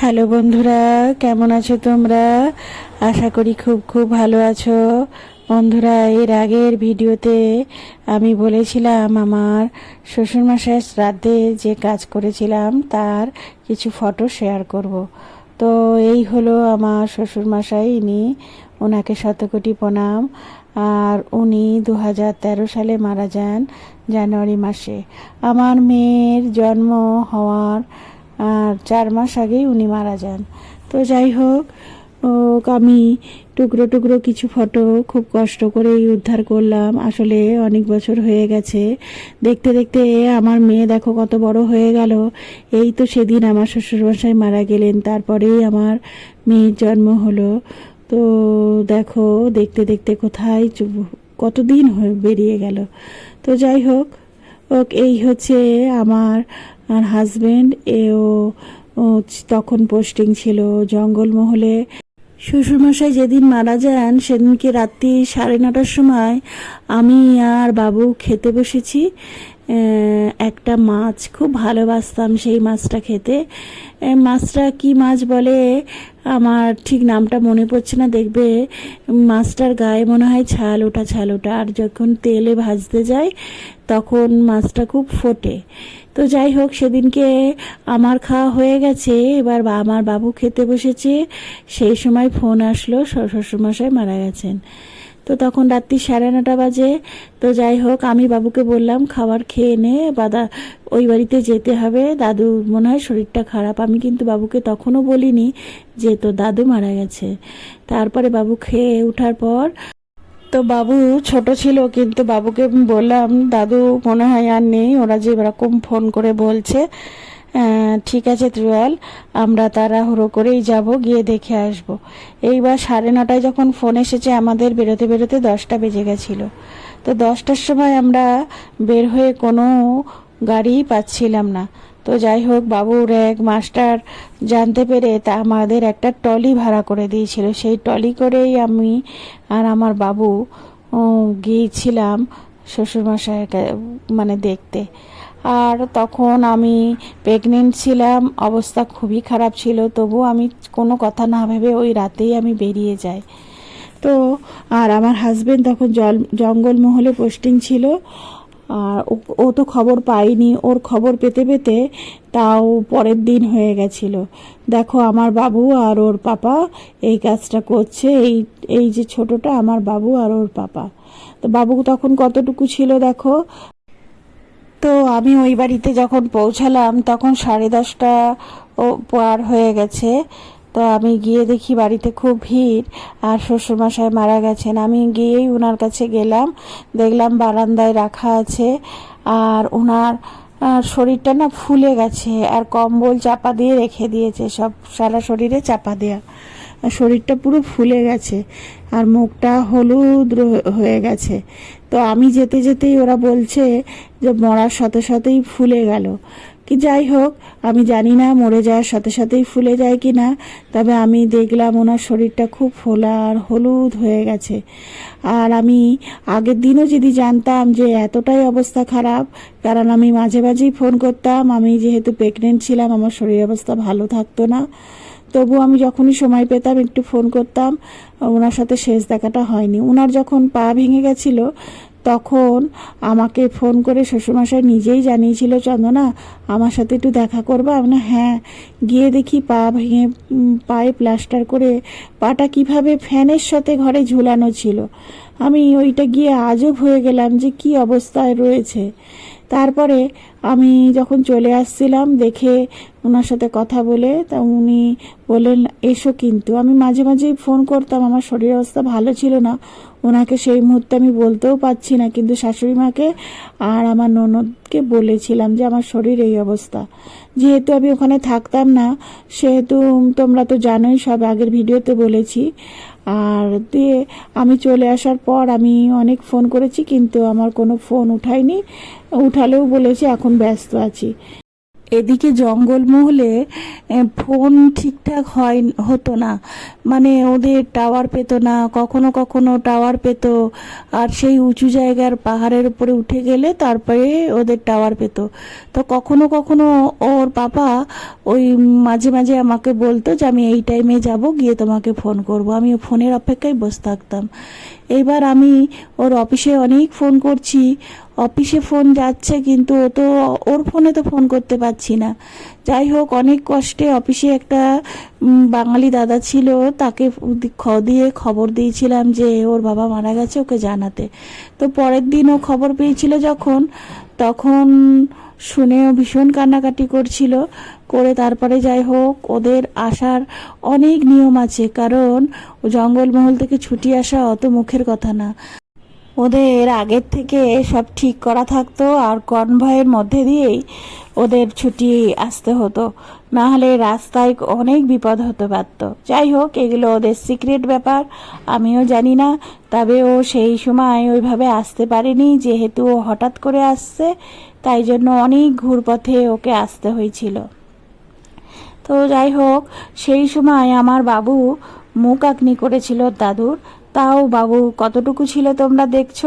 Hello বন্ধুরা, কেমন আছো তোমরা? আশা করি খুব খুব ভালো আছো। বন্ধুরা, এর আগের ভিডিওতে আমি বলেছিলাম আমার শ্বশুরমশাই শ্রাদ্ধে যে কাজ করেছিলাম, তার কিছু ফটো শেয়ার করব। তো এই হলো আমার শ্বশুরমশাই, ইনি ওনাকে শতকোটি প্রণাম। আর উনি দু হাজার তেরো সালে মারা যান জানুয়ারি মাসে। আমার মেয়ের জন্ম হওয়ার চার মাস আগেই উনি মারা যান। তো যাই হোক আমি টুকরো টুকরো কিছু ফটো খুব কষ্ট করেই উদ্ধার করলাম। আসলে অনেক বছর হয়ে গেছে। দেখতে দেখতে আমার মেয়ে দেখো কত বড় হয়ে গেল। এই তো সেদিন আমার শ্বশুরমশাই মারা গেলেন, তারপরেই আমার মেয়ের জন্ম হলো। তো দেখো, দেখতে দেখতে কোথায় কতদিন বেরিয়ে গেল। তো যাই হোক ওক এই হচ্ছে আমার আর হাজবেন্ড এও তখন পোস্টিং ছিল জঙ্গলমহলে। শ্বশুরমশাই যেদিন মারা যান, সেদিনকে রাত্রি সাড়ে নটার সময় আমি আর বাবু খেতে বসেছি। একটা মাছ, খুব ভালোবাসতাম সেই মাছটা খেতে। মাছটা কি মাছ বলে আমার ঠিক নামটা মনে পড়ছে না। দেখবে মাছটার গায়ে মনে হয় ছাল ওঠা ছাল ওঠা আর যখন তেলে ভাজতে যায়, তখন মাছটা খুব ফোটে। তো যাই হোক, সেদিনকে আমার খাওয়া হয়ে গেছে। এবার আমার বাবু খেতে বসেছে। সেই সময় ফোন আসলো শ্বশুরমশাই মারা গেছেন। তো তখন রাত্রি সাড়ে নটা বাজে। তো যাই হোক, আমি বাবুকে বললাম, খাবার খেয়ে নে, বাদা, ওই বাড়িতে যেতে হবে। দাদু, মনে হয় শরীরটা খারাপ। আমি কিন্তু বাবুকে তখনও বলিনি যে তো দাদু মারা গেছে। তারপরে বাবু খেয়ে ওঠার পর তো বাবু ছোট ছিল, কিন্তু বাবুকে বললাম, দাদু, মনে হয় আর নেই, ওরা যে এরকম ফোন করে বলছে ঠিক আছে ত্রিয়াল, আমরা তাড়াহুড়ো করেই যাব, গিয়ে দেখে আসব। এইবার সাড়ে নটায় যখন ফোন এসেছে, আমাদের বেরোতে বেরোতে দশটা বেজে গেছিল। তো দশটার সময় আমরা বের হয়ে কোনো গাড়ি পাচ্ছিলাম না। তো যাই হোক, বাবুর এক মাস্টার জানতে পেরে তা আমাদের একটা টলি ভাড়া করে দিয়েছিল। সেই টলি করেই আমি আর আমার বাবু গিয়েছিলাম শ্বশুরমশাইয়ের কা- মানে দেখতে। আর তখন আমি প্রেগনেন্ট ছিলাম, অবস্থা খুবই খারাপ ছিল তবু আমি কোনো কথা না ভেবে ওই রাতেই আমি বেরিয়ে যাই। তো, আর আমার হাজবেন্ড তখন জল, জঙ্গলমহলে পোস্টিং ছিল আর ও- তো খবর পাইনি। ওর খবর পেতে পেতে তাও পরের দিন হয়ে গেছিল। দেখো আমার বাবু আর ওর পাপা এই কাজটা করছে। এই এই যে ছোটটা আমার বাবু আর ওর পাপা। তো বাবু তখন কতটুকু ছিল দেখো? তো আমি ওই বাড়িতে যখন পৌঁছালাম তখন সাড়ে দশটা ও পার হয়ে গেছে। তো আমি গিয়ে দেখি বাড়িতে খুব ভিড় আর শ্বশুরমশাই মারা গেছেন। আমি গিয়েই ওনার কাছে গেলাম, দেখলাম বারান্দায় রাখা আছে আর ওনার শরীরটা না ফুলে গেছে আর কম্বল চাপা দিয়ে রেখে দিয়েছে, সব সারা শরীরে চাপা দেয়া। শরীরটা পুরো ফুলে গেছে আর মুখটা হলুদ হয়ে গেছে। তো আমি যেতে যেতেই ওরা বলছে যে মরার সাথে সাথেই ফুলে গেল। কি যাই হোক, আমি জানি না মরে যাওয়ার সাথে সাথেই ফুলে যায় কি না, তবে আমি দেখলাম ওনার শরীরটা খুব ফোলা আর হলুদ হয়ে গেছে। আর আমি আগের দিনও যদি জানতাম যে এতটাই অবস্থা খারাপ, কারণ আমি মাঝে মাঝেই ফোন করতাম, আমি যেহেতু প্রেগনেন্ট ছিলাম, আমার শরীর অবস্থা ভালো থাকতো না। তবু আমি যখনই সময় পেতাম, একটু ফোন করতাম, ওনার সাথে শেষ দেখাটা হয়নি। ওনার যখন পা ভেঙে গেছিল তখন আমাকে ফোন করে শ্বশুরমশাই নিজেই জানিয়েছিল, চন্দনা, আমার সাথে একটু দেখা করবা? আমি হ্যাঁ। গিয়ে দেখি পা ভেঙে পায়ে প্লাস্টার করে পাটা কীভাবে ফ্যানের সাথে ঘরে ঝুলানো ছিল। আমি ওইটা গিয়ে আজব হয়ে গেলাম যে কি অবস্থায় রয়েছে। তারপরে আমি যখন চলে আসছিলাম, দেখে ওনার সাথে কথা বলে, তা উনি বললেন, এসো কিন্তু। আমি মাঝে মাঝেই ফোন করতাম, আমার শরীর অবস্থা ভালো ছিল না। ওনাকে সেই মুহূর্তে আমি বলতেও পারছি না, কিন্তু শাশুড়ি মাকে আর আমার ননদকে বলেছিলাম যে আমার শরীর এই অবস্থা। যেহেতু আমি ওখানে থাকতাম না, সেহেতু তোমরা তো জানোই সব আগের ভিডিওতে বলেছি। আর দিয়ে আমি চলে আসার পর আমি অনেক ফোন করেছি, কিন্তু আমার কোনো ফোন উঠায়নি। উঠালেও বলেছি এখন ব্যস্ত আছি। এদিকে জঙ্গলমহলে ফোন ঠিকঠাক হয়, হতো না। মানে ওদের টাওয়ার পেত না, কখনো কখনো টাওয়ার পেত। আর সেই উঁচু জায়গার পাহাড়ের উপরে উঠে গেলে তারপরে ওদের টাওয়ার পেত। তো কখনো কখনো ওর পাপা ওই মাঝে মাঝে আমাকে বলতো যে, আমি এই টাইমে যাব, গিয়ে তোমাকে ফোন করব। আমি ফোনের অপেক্ষায় বসে থাকতাম। এইবার আমি ওর অফিসে অনেক ফোন করছি। অফিসে ফোন যাচ্ছে, কিন্তু ও তো, ওর ফোনে তো ফোন করতে পারছি না। যাই হোক, অনেক কষ্টে অফিসে একটা বাঙালি দাদা ছিল, তাকে খ- দিয়ে খবর দিয়েছিলাম যে ওর বাবা মারা গেছে ওকে জানাতে। তো পরের দিন ও খবর পেয়েছিল যখন, তখন শুনেও ভীষণ কান্নাকাটি করছিল। করে তারপরে যাই হোক, ওদের আসার অনেক নিয়ম আছে, কারণ জঙ্গলমহল থেকে ছুটি আসা অত মুখের কথা না। ওদের আগের থেকে সব ঠিক করা থাকতো আর কনভয়ের মধ্যে দিয়েই ওদের ছুটি আসতে হতো। না হলে রাস্তায় অনেক বিপদ হতে পারত। যাই হোক, এগুলো ওদের সিক্রেট ব্যাপার, আমিও জানি না। তবে ও সেই সময় ওইভাবে আসতে পারেনি, যেহেতু ও হঠাৎ করে আসছে, তাই জন্য অনেক ঘুরপথে ওকে আসতে হয়েছিল। তো যাই হোক, সেই সময় আমার বাবু মুখ আকনি করেছিল দাদুর। তাও বাবু, কতটুকু ছিল তোমরা দেখছ?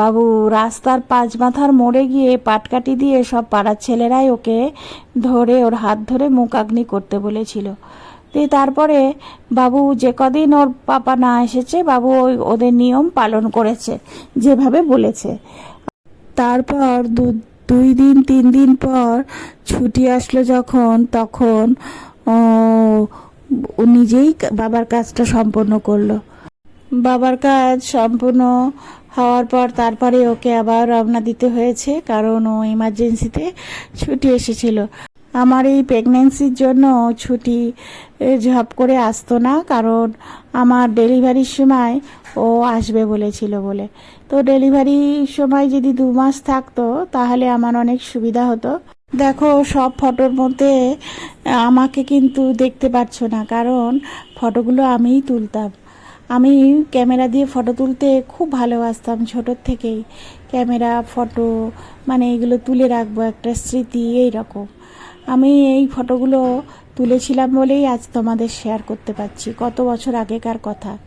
বাবু, রাস্তার পাঁচ মাথার মোড়ে গিয়ে পাটকাটি দিয়ে সব পাড়ার ছেলেরাই ওকে ধরে, ওর হাত ধরে মুখ আগনি করতে বলেছিল। দিয়ে তারপরে বাবু, যে কদিন ওর পাপা না এসেছে, বাবু ওই ওদের নিয়ম পালন করেছে, যেভাবে বলেছে। তারপর দু, দুই দিন, তিন দিন পর ছুটি আসলো যখন, তখন ও নিজেই বাবার কাজটা সম্পন্ন করল। বাবার কাজ সম্পূর্ণ হওয়ার পর তারপরে ওকে আবার রওনা দিতে হয়েছে, কারণ ও ইমার্জেন্সিতে ছুটি এসেছিল। আমার এই প্রেগনেন্সির জন্য ছুটি ঝপ করে আসতো না, কারণ আমার ডেলিভারির সময় ও আসবে বলেছিল বলে। তো ডেলিভারির সময় যদি দু মাস থাকতো, তাহলে আমার অনেক সুবিধা হতো। দেখো, সব ফটোর মধ্যে আমাকে কিন্তু দেখতে পাচ্ছ না, কারণ ফটোগুলো আমিই তুলতাম। আমি ক্যামেরা দিয়ে ফটো তুলতে খুব ভালোবাসতাম ছোটোর থেকেই। ক্যামেরা, ফটো মানে এগুলো তুলে রাখব, একটা স্মৃতি, এই রকম। আমি এই ফটোগুলো তুলেছিলাম বলেই আজ তোমাদের শেয়ার করতে পারছি। কত বছর আগেকার কথা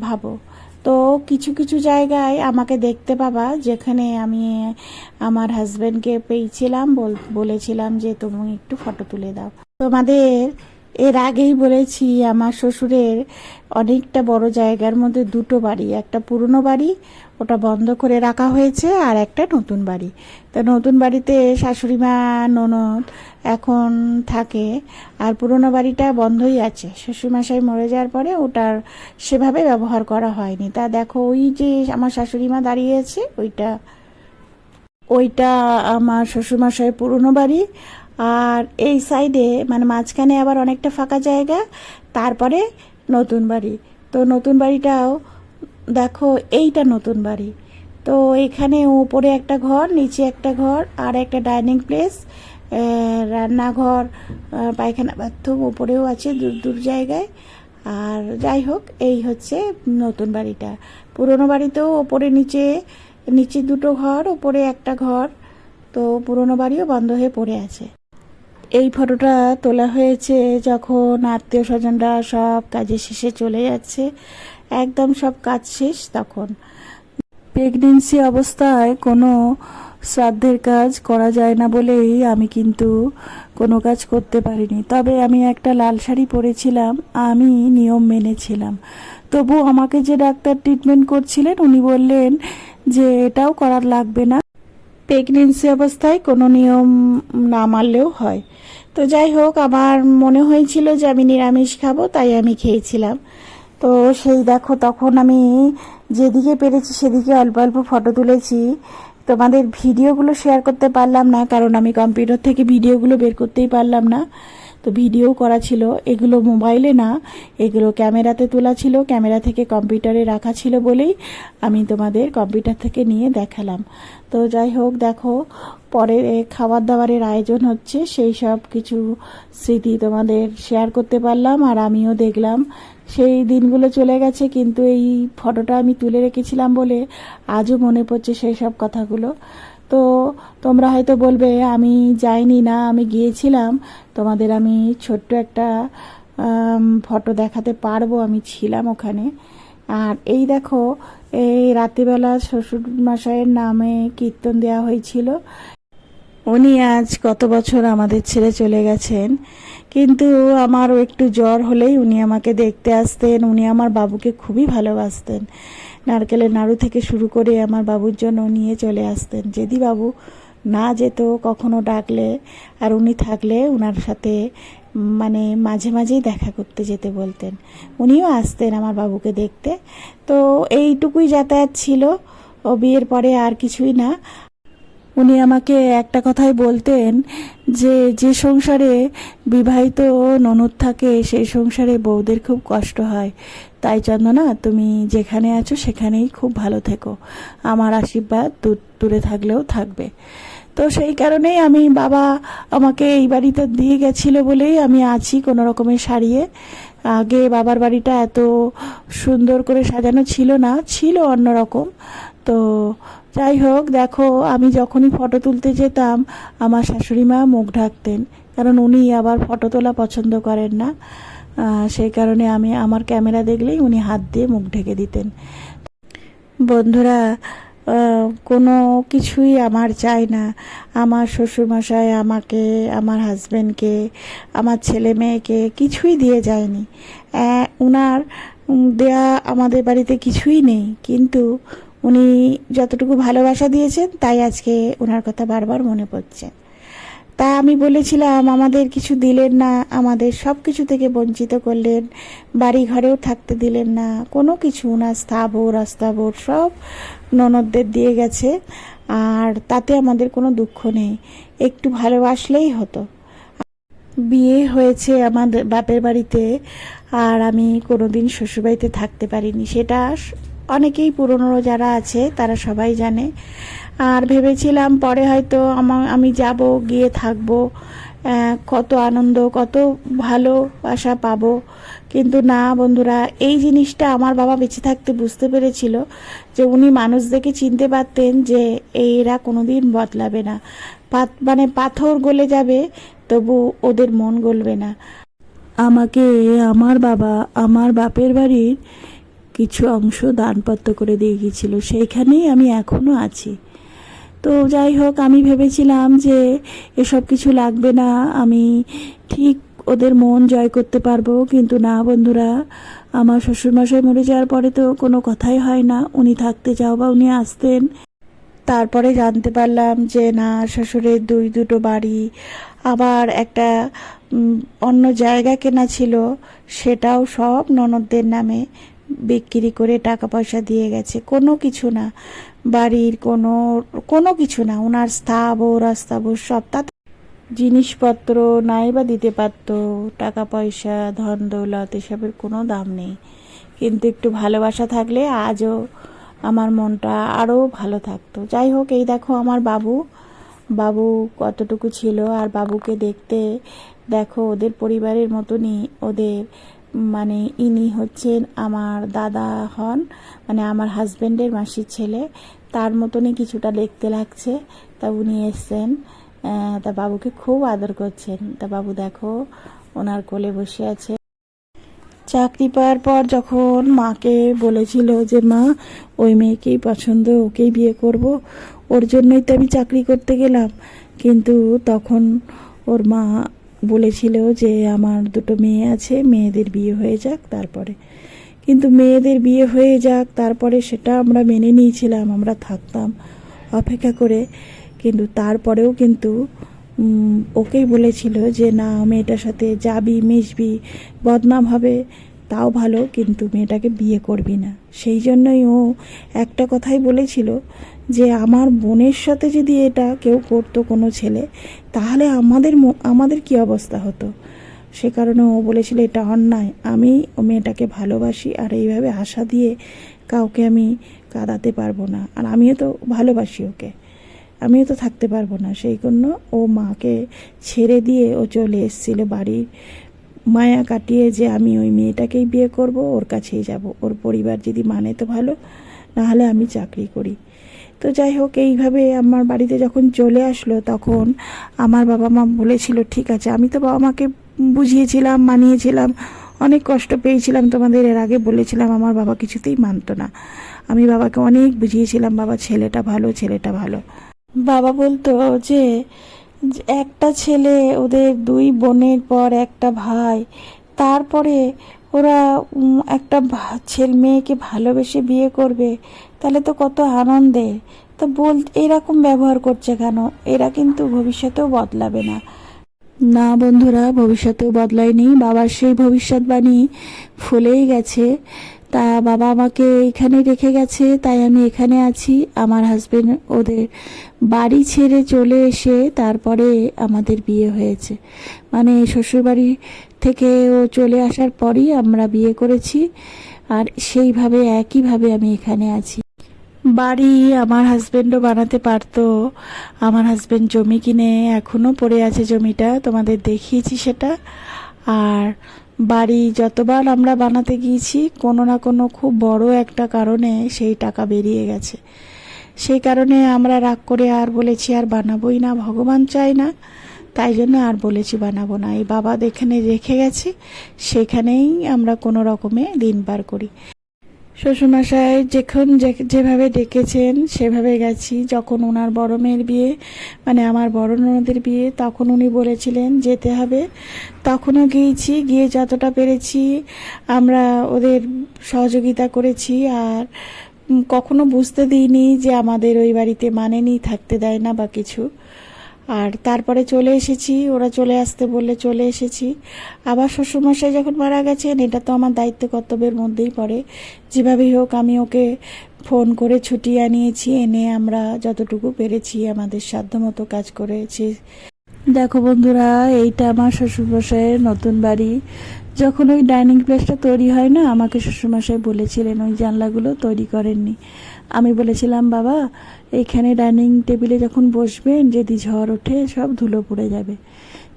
ভাবো। তো কিছু কিছু জায়গায় আমাকে দেখতে পাবা, যেখানে আমি আমার হাজব্যান্ডকে পেয়েছিলাম, বল- বলেছিলাম যে তুমি একটু ফটো তুলে দাও। তোমাদের এর আগেই বলেছি, আমার শ্বশুরের অনেকটা বড় জায়গার মধ্যে দুটো বাড়ি, একটা পুরনো বাড়ি, ওটা বন্ধ করে রাখা হয়েছে, আর একটা নতুন বাড়ি। তো নতুন বাড়িতে শাশুড়ি মা, ননদ এখন থাকে, আর পুরনো বাড়িটা বন্ধই আছে। শ্বশুরমশাই মরে যাওয়ার পরে ওটার সেভাবে ব্যবহার করা হয়নি। তা দেখো, ওই যে আমার শাশুড়ি মা দাঁড়িয়ে আছে, ওইটা ওইটা আমার শ্বশুরমশাইয়ের পুরনো বাড়ি আর এই সাইডে মানে মাঝখানে আবার অনেকটা ফাঁকা জায়গা, তারপরে নতুন বাড়ি। তো নতুন বাড়িটাও দেখো, এইটা নতুন বাড়ি। তো এখানে উপরে একটা ঘর, নিচে একটা ঘর, আর একটা ডাইনিং প্লেস রান্নাঘর পায়খানা বাথরুম উপরেও আছে দূর দূর জায়গায়। আর যাই হোক, এই হচ্ছে নতুন বাড়িটা। পুরনো বাড়িতেও ওপরে নিচে নিচে দুটো ঘর, ওপরে একটা ঘর। তো পুরনো বাড়িও বন্ধ হয়ে পড়ে আছে। এই ফটোটা তোলা হয়েছে যখন আত্মীয় স্বজনরা সব কাজে শেষে চলে যাচ্ছে। একদম সব কাজ শেষ তখন। প্রেগনেন্সি অবস্থায় কোনো শ্রাদ্ধের কাজ করা যায় না বলেই আমি কিন্তু কোনো কাজ করতে পারিনি। তবে আমি একটা লাল শাড়ি পরেছিলাম, আমি নিয়ম মেনেছিলাম। তবু আমাকে যে ডাক্তার ট্রিটমেন্ট করছিলেন, উনি বললেন যে এটাও করার লাগবে না। প্রেগনেন্সি অবস্থায় কোনো নিয়ম না মানলেও হয়। তো যাই হোক, আমার মনে হয়েছিল যে আমি নিরামিষ খাব, তাই আমি খেয়েছিলাম। তো সেই দেখো, তখন আমি যেদিকে পেরেছি সেদিকে অল্প অল্প ফটো তুলেছি। তোমাদের ভিডিওগুলো শেয়ার করতে পারলাম না, কারণ আমি কম্পিউটার থেকে ভিডিওগুলো বের করতেই পারলাম না। তো ভিডিও করা ছিল। এগুলো মোবাইলে না, এগুলো ক্যামেরাতে তোলা ছিল, ক্যামেরা থেকে কম্পিউটারে রাখা ছিল বলেই আমি তোমাদের কম্পিউটার থেকে নিয়ে দেখালাম। তো যাই হোক, দেখো, পরে খাবার দাবারের আয়োজন হচ্ছে, সেই সব কিছু স্মৃতি তোমাদের শেয়ার করতে পারলাম আর আমিও দেখলাম। সেই দিনগুলো চলে গেছে, কিন্তু এই ফটোটা আমি তুলে রেখেছিলাম বলে আজও মনে পড়ছে সেই সব কথাগুলো। তো তোমরা হয়তো বলবে, আমি যাইনি না, আমি গিয়েছিলাম। তোমাদের আমি ছোট্ট একটা ফটো দেখাতে পারব, আমি ছিলাম ওখানে। আর এই দেখো, এই রাত্রিবেলা শ্বশুর মশাইয়ের নামে কীর্তন দেওয়া হয়েছিল। উনি আজ কত বছর আমাদের ছেড়ে চলে গেছেন। কিন্তু আমারও একটু জ্বর হলেই উনি আমাকে দেখতে আসতেন, উনি আমার বাবুকে খুবই ভালোবাসতেন। নারকেলের নাড়ু থেকে শুরু করে আমার বাবুর জন্য নিয়ে চলে আসতেন। যদি বাবু না যেত, কখনো ডাকলে আর উনি থাকলে ওনার সাথে মানে মাঝে মাঝেই দেখা করতে যেতে বলতেন। উনিও আসতেন আমার বাবুকে দেখতে। তো এইটুকুই যাতায়াত ছিল। ও বিয়ের পরে আর কিছুই না। উনি আমাকে একটা কথাই বলতেন যে যে সংসারে বিবাহিত ননদ থাকে, সেই সংসারে বউদের খুব কষ্ট হয়। তাই চন্দনা, তুমি যেখানে আছো সেখানেই খুব ভালো থেকো। আমার আশীর্বাদ দূর, দূরে থাকলেও থাকবে। তো সেই কারণেই আমি, বাবা আমাকে এই বাড়িতে দিয়ে গেছিল বলেই আমি আছি কোনো রকমের সারিয়ে। আগে বাবার বাড়িটা এত সুন্দর করে সাজানো ছিল না, ছিল অন্যরকম। তো যাই হোক, দেখো, আমি যখনই ফটো তুলতে যেতাম, আমার শাশুড়ি মা মুখ ঢাকতেন। কারণ উনি আবার ফটো তোলা পছন্দ করেন না। সেই কারণে আমি আমার ক্যামেরা দেখলেই উনি হাত দিয়ে মুখ ঢেকে দিতেন। বন্ধুরা কোনো কিছুই আমার চাই না। আমার শ্বশুরমশাই আমাকে, আমার হাজব্যান্ডকে আমার ছেলে মেয়েকে কিছুই দিয়ে যায়নি। ওনার দেয়া আমাদের বাড়িতে কিছুই নেই। কিন্তু উনি যতটুকু ভালোবাসা দিয়েছেন, তাই আজকে ওনার কথা বারবার মনে পড়ছে। তা আমি বলেছিলাম, আমাদের কিছু দিলেন না, আমাদের সব কিছু থেকে বঞ্চিত করলেন বাড়ি ঘরেও থাকতে দিলেন না, কোনো কিছু না, স্থাবর, অস্থাবর, সব ননদদের দিয়ে গেছে, আর তাতে আমাদের কোনো দুঃখ নেই, একটু ভালোবাসলেই হতো। বিয়ে হয়েছে আমাদের বাপের বাড়িতে, আর আমি কোনোদিন শ্বশুরবাড়িতে থাকতে পারিনি, সেটা অনেকেই পুরনো যারা আছে, তারা সবাই জানে। আর ভেবেছিলাম পরে হয়তো আমি যাব, গিয়ে থাকব কত আনন্দ, কত ভালোবাসা পাবো। কিন্তু না বন্ধুরা, এই জিনিসটা আমার বাবা বেঁচে থাকতে বুঝতে পেরেছিল যে উনি মানুষ দেখে চিনতে পারতেন যে এরা কোনোদিন বদলাবে না। পাত মানে পাথর গলে যাবে, তবু ওদের মন গলবে না। আমাকে, আমার বাবা, আমার বাপের বাড়ির কিছু অংশ দানপত্র করে দিয়ে গিয়েছিল। সেইখানেই আমি এখনও আছি। তো যাই হোক, আমি ভেবেছিলাম যে এসব কিছু লাগবে না, আমি ঠিক ওদের মন জয় করতে পারব। কিন্তু না বন্ধুরা, আমার শ্বশুরমশাই মরে যাওয়ার পরে তো কোনো কথাই হয় না। উনি থাকতে চাও বা উনি আসতেন, তারপরে জানতে পারলাম যে না, শ্বশুরের দুই দুটো বাড়ি, আবার একটা অন্য জায়গা কেনা ছিল, সেটাও সব ননদদের নামে। বিক্রি করে টাকা পয়সা দিয়ে গেছে। কোনো কিছু না। বাড়ির কোনো কোনো কিছু না। ওনার স্থাবর, অস্থাবর সব তাতে জিনিসপত্র নাই বা দিতে পারতো। টাকা পয়সা ধন দৌলত এসবের কোনো দাম নেই। কিন্তু একটু ভালোবাসা থাকলে আজও আমার মনটা আরও ভালো থাকতো। যাই হোক, এই দেখো আমার বাবু। বাবু কতটুকু ছিল আর বাবুকে দেখতে দেখো ওদের পরিবারের মতনই ওদের মানে ইনি হচ্ছেন আমার দাদা হন মানে আমার হাজব্যান্ডের মাসির ছেলে। তার মতনই কিছুটা দেখতে লাগছে। তা উনি এসছেন। তা বাবুকে খুব আদর করছেন। তা বাবু দেখো, ওনার কোলে বসে আছে। চাকরি পাওয়ার পর যখন মাকে বলেছিল যে, মা, ওই মেয়েকেই পছন্দ, ওকেই বিয়ে করব, ওর জন্যই তো আমি চাকরি করতে গেলাম। কিন্তু তখন ওর মা বলেছিল যে আমার দুটো মেয়ে আছে, মেয়েদের বিয়ে হয়ে যাক তারপরে। কিন্তু মেয়েদের বিয়ে হয়ে যাক তারপরে সেটা আমরা মেনে নিয়েছিলাম, আমরা থাকতাম অপেক্ষা করে। কিন্তু তারপরেও কিন্তু ওকেই বলেছিল যে, না, মেয়েটার সাথে যাবি, মিশবি, বদনাম হবে, তাও ভালো, কিন্তু মেয়েটাকে বিয়ে করবি না। সেই জন্যই ও একটা কথাই বলেছিল যে আমার বোনের সাথে যদি এটা কেউ করতো কোনো ছেলে, তাহলে আমাদের আমাদের কি অবস্থা হতো? সে কারণে ও বলেছিল, এটা অন্যায়। আমি ও মেয়েটাকে ভালোবাসি আর এইভাবে আশা দিয়ে কাউকে আমি কাঁদাতে পারব না। আর আমিও তো ভালোবাসি ওকে। আমিও তো থাকতে পারব না। সেই জন্য ও মাকে ছেড়ে দিয়ে ও চলে এসেছিল বাড়ির মায়া কাটিয়ে যে আমি ওই মেয়েটাকেই বিয়ে করব, ওর কাছেই যাব। ওর পরিবার যদি মানে তো ভালো নাহলে আমি চাকরি করি। তো যাই হোক, এইভাবে আমার বাড়িতে যখন চলে আসলো তখন আমার বাবা মা বলেছিল, ঠিক আছে, আমি তো বাবা মাকে বুঝিয়েছিলাম, মানিয়েছিলাম, অনেক কষ্ট পেয়েছিলাম তোমাদের। এর আগে বলেছিলাম, আমার বাবা কিছুতেই মানতো না। আমি বাবাকে অনেক বুঝিয়েছিলাম, বাবা ছেলেটা ভালো ছেলেটা ভালো। বাবা বলতো যে একটা ছেলে ওদের দুই বোনের পর একটা ভাই, তারপরে ওরা একটা ছেলে মেয়েকে ভালোবেসে বিয়ে করবে। তাহলে তো কত আনন্দে। তো বল এরকম ব্যবহার করছে কেন? এরা কিন্তু ভবিষ্যতেও বদলাবে না। না বন্ধুরা, ভবিষ্যতেও বদলায়নি। বাবার সেই ভবিষ্যৎবাণী ফুলেই গেছে। তা বাবা আমাকে এখানে রেখে গেছে, তাই আমি এখানে আছি। আমার হাজবেন্ড ওদের বাড়ি ছেড়ে চলে এসে তারপরে আমাদের বিয়ে হয়েছে। মানে শ্বশুরবাড়ি থেকে ও চলে আসার পরই আমরা বিয়ে করেছি। আর সেইভাবে, একইভাবে আমি এখানে আছি। বাড়ি আমার হাজবেন্ডও বানাতে পারতো। আমার হাজবেন্ড জমি কিনে এখনও পড়ে আছে জমিটা, তোমাদের দেখিয়েছি সেটা। আর বাড়ি যতবার আমরা বানাতে গিয়েছি, কোনো না কোনো খুব বড় একটা কারণে সেই টাকা বেরিয়ে গেছে। সেই কারণে আমরা রাগ করে আর বলেছি, আর বানাবোই না, ভগবান চায় না। তাই জন্য আর বলেছি, বানাবো না। এই বাবা এখানে রেখে গেছে, সেখানেই আমরা কোনো রকমে দিন পার করি। শ্বশুরমশাই যখন যেভাবে ডেকেছেন, সেভাবে গেছি। যখন ওনার বড় মেয়ের বিয়ে মানে আমার বড় ননদের বিয়ে, তখন উনি বলেছিলেন, যেতে হবে। তখনও গিয়েছি, গিয়ে যতটা পেরেছি, আমরা ওদের সহযোগিতা করেছি। আর কখনো বুঝতে দিইনি যে আমাদের ওই বাড়িতে মানেনি, থাকতে দেয় না বা কিছু। আর তারপরে চলে এসেছি, ওরা চলে আসতে বললে চলে এসেছি। আবার শ্বশুরমশাই যখন মারা গেছেন, এটা তো আমার দায়িত্ব কর্তব্যের মধ্যেই পড়ে। যেভাবেই হোক, আমি ওকে ফোন করে ছুটি আনিয়েছি, এনে আমরা যতটুকু পেরেছি, আমাদের সাধ্যমতো কাজ করেছি। দেখো বন্ধুরা, এইটা আমার শ্বশুরমশাইয়ের নতুন বাড়ি। যখন ওই ডাইনিং প্লেসটা তৈরি হয় না, আমাকে শ্বশুরমশাই বলেছিলেন, ওই জানলাগুলো তৈরি করেননি। আমি বলেছিলাম, বাবা এইখানে ডাইনিং টেবিলে যখন বসবেন, যদি ঝড় ওঠে, সব ধুলো পড়ে যাবে।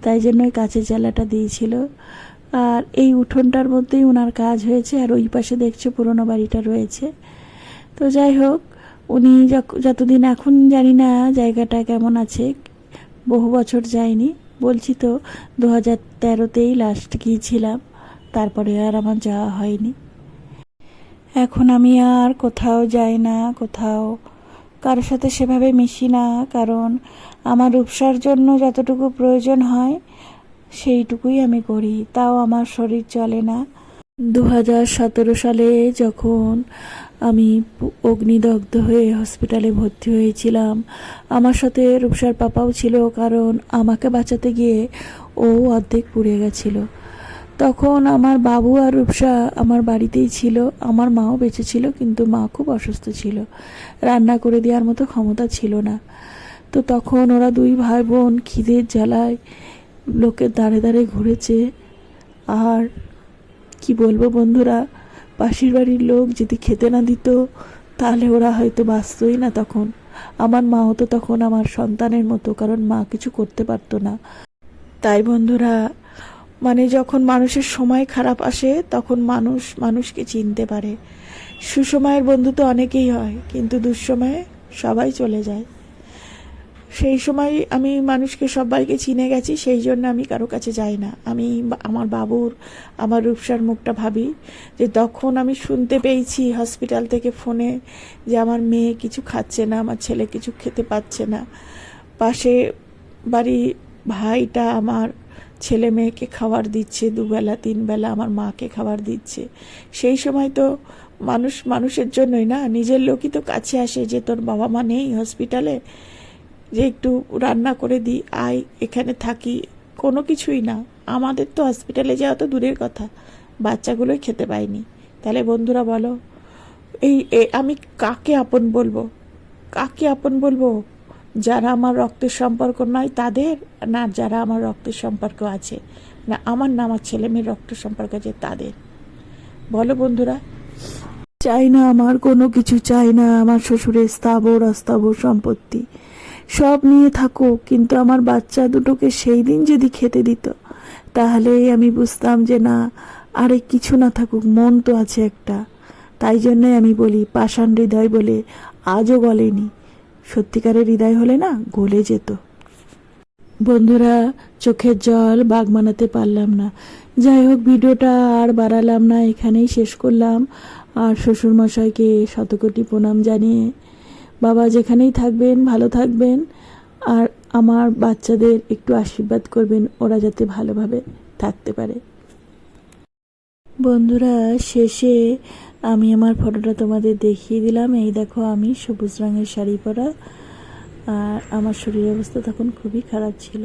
তাই জন্য কাঁচের জানলাটা দিয়েছিল। আর এই উঠোনটার মধ্যেই ওনার কাজ হয়েছে, আর ওই পাশে দেখছ পুরোনো বাড়িটা রয়েছে। তো যাই হোক, উনি যতদিন এখন জানি না জায়গাটা কেমন আছে, বহু বছর যায়নি। বলছি তো, দু হাজার তেরোতেই লাস্ট গিয়েছিলাম, তারপরে আর আমার যাওয়া হয়নি। এখন আমি আর কোথাও যাই না, কোথাও। কারোর সাথে সেভাবে মিশি না, কারণ আমার রূপসার জন্য যতটুকু প্রয়োজন হয়, সেইটুকুই আমি করি। তাও আমার শরীর চলে না। দু হাজার সতেরো সালে যখন আমি অগ্নিদগ্ধ হয়ে হসপিটালে ভর্তি হয়েছিলাম, আমার সাথে রূপসার পাপাও ছিল, কারণ আমাকে বাঁচাতে গিয়ে ও অর্ধেক পুড়ে গেছিল। তখন আমার বাবু আর রূপসা আমার বাড়িতেই ছিল। আমার মাও বেঁচে ছিল, কিন্তু মা খুব অসুস্থ ছিল। রান্না করে দেওয়ার মতো ক্ষমতা ছিল না। তো তখন ওরা দুই ভাই বোন খিদের জ্বালায় লোকের দাঁড়ে দাঁড়ে ঘুরেছে। আর কি বলব বন্ধুরা, পাশের বাড়ির লোক যদি খেতে না দিত, তাহলে ওরা হয়তো বাঁচতই না তখন। আমার মা হতো তখন আমার সন্তানের মতো, কারণ মা কিছু করতে পারতো না। তাই বন্ধুরা মানে যখন মানুষের সময় খারাপ আসে, তখন মানুষ, মানুষকে চিনতে পারে। সুসময়ের বন্ধু তো অনেকেই হয়, কিন্তু দুঃসময়ে সবাই চলে যায়। সেই সময় আমি মানুষকে সবাইকে চিনে গেছি, সেই জন্য আমি কারও কাছে যাই না। আমি আমার বাবুর, আমার রূপসার মুখটা ভাবি যে তখন আমি শুনতে পেয়েছি হসপিটাল থেকে ফোনে যে আমার মেয়ে কিছু খাচ্ছে না, আমার ছেলে কিছু খেতে পাচ্ছে না। পাশে বাড়ি ভাইটা আমার ছেলে মেয়েকে খাবার দিচ্ছে, দুবেলা, তিনবেলা আমার মাকে খাবার দিচ্ছে। সেই সময় তো মানুষ, মানুষের জন্যই না, নিজের লোকই তো কাছে আসে যে তোর বাবা মা নেই হসপিটালে যে একটু রান্না করে দিই আয়, এখানে থাকি, কোনো কিছুই না। আমাদের তো হসপিটালে যাওয়া তো দূরের কথা, বাচ্চাগুলোই খেতে পায়নি। তাহলে বন্ধুরা বলো, এই আমি কাকে আপন বলব? কাকে আপন বলব? যারা আমার রক্তের সম্পর্ক নয়, তাদের না, যারা আমার রক্তের সম্পর্ক আছে, না, আমার না, আমার ছেলে মেয়ের রক্ত সম্পর্ক আছে, তাদের। বলো বন্ধুরা। চাই না, আমার কোনো কিছু চাই না, আমার শ্বশুরের স্থাবর, অস্থাবর সম্পত্তি। সব নিয়ে থাকুক কিন্তু আমার বাচ্চা দুটোকে সেই দিন যদি খেতে দিত তাহলেই আমি বুঝতাম যে না, আরে কিছু না থাকুক, মন তো আছে একটা। তাই জন্যই আমি বলি, পাষাণ হৃদয় বলে আজও গলেনি সত্যিকারের হৃদয় হলে না গলে যেত। বন্ধুরা, চোখের জল বাগ মানাতে পারলাম না। যাই হোক, ভিডিওটা আর বাড়ালাম না, এখানেই শেষ করলাম। আর শ্বশুরমশাইকে শতকোটি প্রণাম জানিয়ে বাবা যেখানেই থাকবেন, ভালো থাকবেন। আর আমার বাচ্চাদের একটু আশীর্বাদ করবেন, ওরা যাতে ভালোভাবে থাকতে পারে। বন্ধুরা, শেষে আমি আমার ফটোটা তোমাদের দেখিয়ে দিলাম। এই দেখো আমি সবুজ রঙের শাড়ি পরা। আর আমার শরীর অবস্থা তখন খুবই খারাপ ছিল।